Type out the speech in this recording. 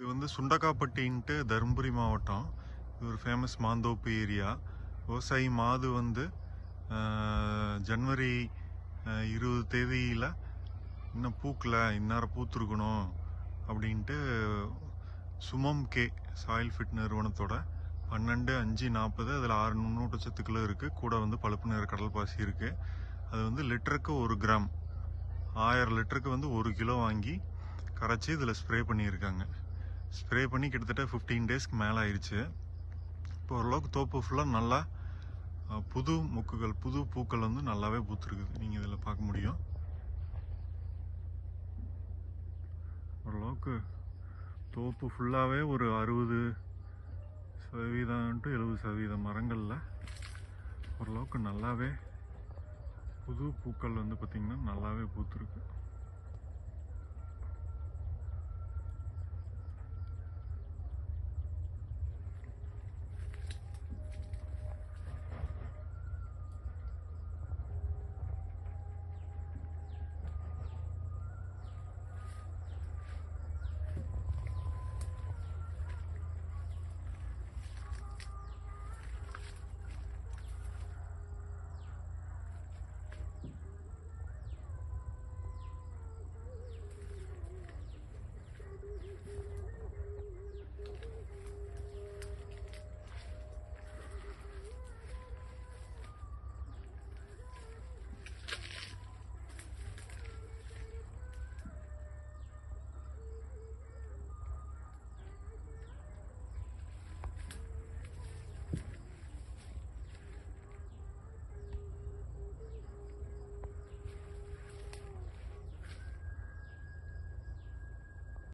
இது வந்து சுண்டக்காப்பட்டின்ட்டு தருமபுரி மாவட்டம். இது ஒரு ஃபேமஸ் மாந்தோப்பு ஏரியா. விவசாயி மாது வந்து ஜனவரி இருபது தேதியில் இன்னும் பூக்கல இந்நேரம் பூத்துருக்கணும் அப்படின்ட்டு சுமம் கே சாயில் ஃபிட் நிறுவனத்தோட பன்னெண்டு அஞ்சு நாற்பது அதில் ஆறு நுண்ணூட்டச்சத்துக்களும் இருக்குது கூட வந்து பழுப்பு நிற கடல் பாசி இருக்குது அது வந்து லிட்டருக்கு ஒரு கிராம். ஆயிரம் லிட்டருக்கு வந்து ஒரு கிலோ வாங்கி கரைச்சி இதில் ஸ்ப்ரே பண்ணியிருக்காங்க. ஸ்ப்ரே பண்ணி கிட்டத்தட்ட ஃபிஃப்டீன் டேஸ்க்கு மேலே ஆயிடுச்சு இப்போ ஓரளவுக்கு தோப்பு ஃபுல்லாக நல்லா புது மொக்குகள் புது பூக்கள் வந்து நல்லாவே பூத்துருக்குது நீங்கள் இதில் பார்க்க முடியும். ஓரளவுக்கு தோப்பு ஃபுல்லாகவே ஒரு அறுபது சதவீதம் டு எழுபது சதவீத மரங்களில் ஓரளவுக்கு நல்லாவே புது பூக்கள் வந்து பார்த்திங்கன்னா நல்லாவே பூத்துருக்கு.